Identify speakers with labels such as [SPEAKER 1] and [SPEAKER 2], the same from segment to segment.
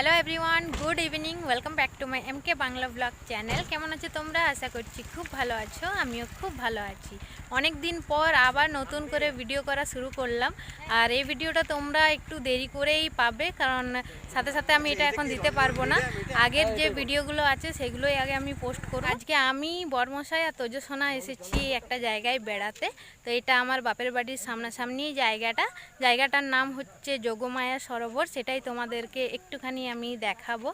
[SPEAKER 1] Hello everyone good evening welcome back to my M K Bangla blog channel কেমন আছো তোমরা? আশা করছি খুব ভালো আছো, আমিও খুব ভালো আছি। অনেক দিন পর আবার নতুন করে ভিডিও করা শুরু করলাম। আর এই ভিডিওটা তোমরা একটু দেরি করেই পাবে, কারণ সাথে সাথে আমি এটা এখন দিতে পারব না। আগের যে ভিডিওগুলো আছে, সেগুলোই আগে আমি পোস্ট করব। আজকে আমি বর্মশাই আর তোজসোনা এসেছি একটা জায়গায় বেড়াতে। তো এটা আমার বাপের বাড়ির সামনাসামনি জায়গাটা। জায়গাটার নাম হচ্ছে যোগমায়া সরোবর। সেটাই তোমাদেরকে একটুখানি আমি দেখাবো।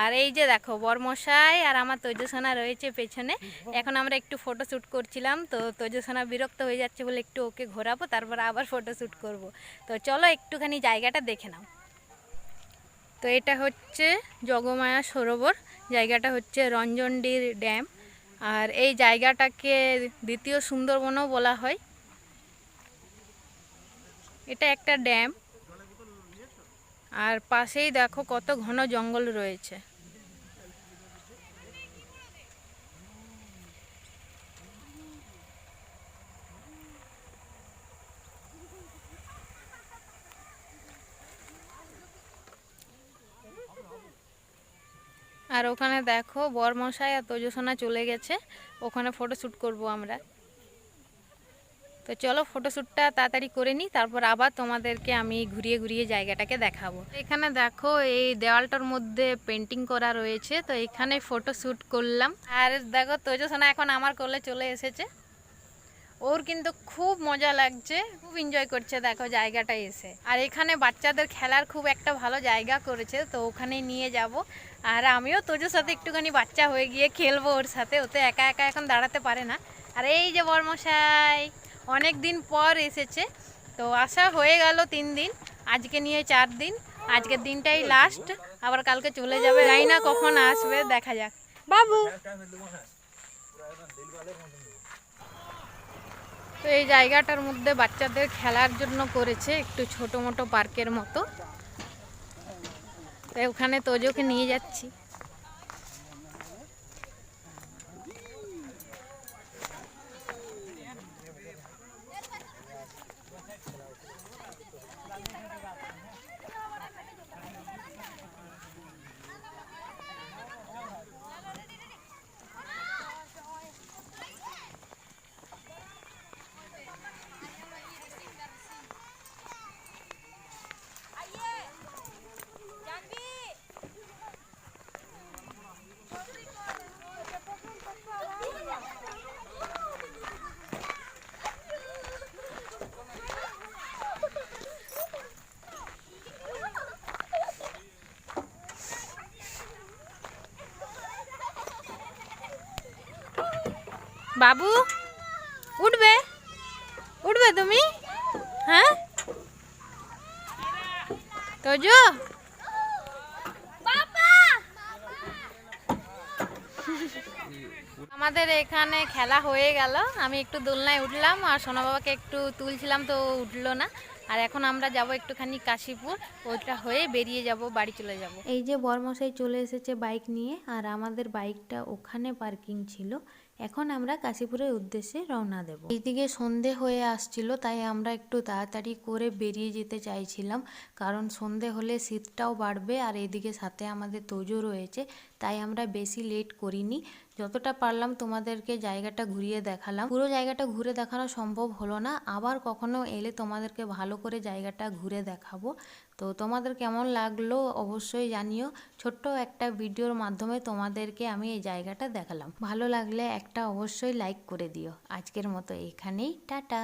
[SPEAKER 1] আর এই যে দেখো, বর্মশাই আর আমার তৈজসোনা রয়েছে পেছনে। এখন আমরা একটু ফটো শ্যুট করছিলাম, তো তৈজসোনা বিরক্ত হয়ে যাচ্ছে বলে একটু ওকে ঘোরাবো, তারপর আবার ফটো শ্যুট করব। তো চলো একটুখানি জায়গাটা দেখে নাও। তো এটা হচ্ছে জগমায়া সরোবর, জায়গাটা হচ্ছে রঞ্জনডির ড্যাম। আর এই জায়গাটাকে দ্বিতীয় সুন্দরবনও বলা হয়। এটা একটা ড্যাম। আর পাশেই দেখো কত ঘন জঙ্গল রয়েছে। আর ওখানে দেখো বরমশাই আর তোজসোনা চলে গেছে, ওখানে ফটো শ্যুট করব আমরা। তো চলো ফটোশ্যুটটা তাড়াতাড়ি করে নিই, তারপর আবার তোমাদেরকে আমি ঘুরিয়ে ঘুরিয়ে জায়গাটাকে দেখাবো। এখানে দেখো এই দেওয়ালটার মধ্যে পেন্টিং করা রয়েছে, তো এখানে ফটোশ্যুট করলাম। আর দেখো তোজসোনা এখন আমার কোলে চলে এসেছে। ওর কিন্তু খুব মজা লাগছে, খুব এনজয় করছে দেখো জায়গাটা এসে। আর এখানে বাচ্চাদের খেলার খুব একটা ভালো জায়গা করেছে, তো ওখানে নিয়ে যাব। আর আমিও তোজোর সাথে একটুখানি বাচ্চা হয়ে গিয়ে খেলব ওর সাথে, ওতে একা একা এখন দাঁড়াতে পারে না। আর এই যে বর্মশাই! অনেক দিন পর এসেছে। তো আসা হয়ে গেল তিন দিন আজকে নিয়ে চার দিন আজকের দিনটাই লাস্ট আবার কালকে চলে যাবে। জানি না কখন আসবে দেখা যাক। বাবু। তো এই জায়গাটার মধ্যে বাচ্চাদের খেলার জন্য করেছে একটু ছোট মোটো পার্কের মতো। তাই ওখানে তোজোকে নিয়ে যাচ্ছি। বাবু? উঠবে? উঠবে তুমি? হ্যাঁ? তোজো? আমাদের এখানে খেলা হয়ে গেল। আমি একটু দোলনায় উঠলাম আর সোনা বাবাকে একটু তুলছিলাম তো উঠল না। আর এখন আমরা যাব একটুখানি কাশীপুর। ওইটা হয়ে বেরিয়ে যাব বাড়ি চলে যাব। এই যে বর্মশাই চলে এসেছে বাইক নিয়ে আর আমাদের বাইকটা ওখানে পার্কিং ছিল। এখন আমরা কাশীপুরের উদ্দেশ্যে রওনা দেব। এইদিকে সন্ধে হয়ে আসছিল, তাই আমরা একটু তাড়াতাড়ি করে বেরিয়ে যেতে চাইছিলাম। কারণ সন্ধে হলে শীতটাও বাড়বে আর এদিকে সাথে আমাদের তোজো রয়েছে, তাই আমরা বেশি লেট করিনি। যতটা পারলাম তোমাদেরকে জায়গাটা ঘুরিয়ে দেখালাম। পুরো জায়গাটা ঘুরে দেখানো সম্ভব হলো না। আবার কখনো এলে তোমাদেরকে ভালো করে জায়গাটা ঘুরে দেখাবো। তো তোমাদের কেমন লাগল অবশ্যই জানিও। ছোট্ট একটা ভিডিওর মাধ্যমে তোমাদেরকে আমি এই জায়গাটা দেখালাম। ভালো লাগলে একটা অবশ্যই লাইক করে দিও। আজকের মতো এখানেই। টাটা!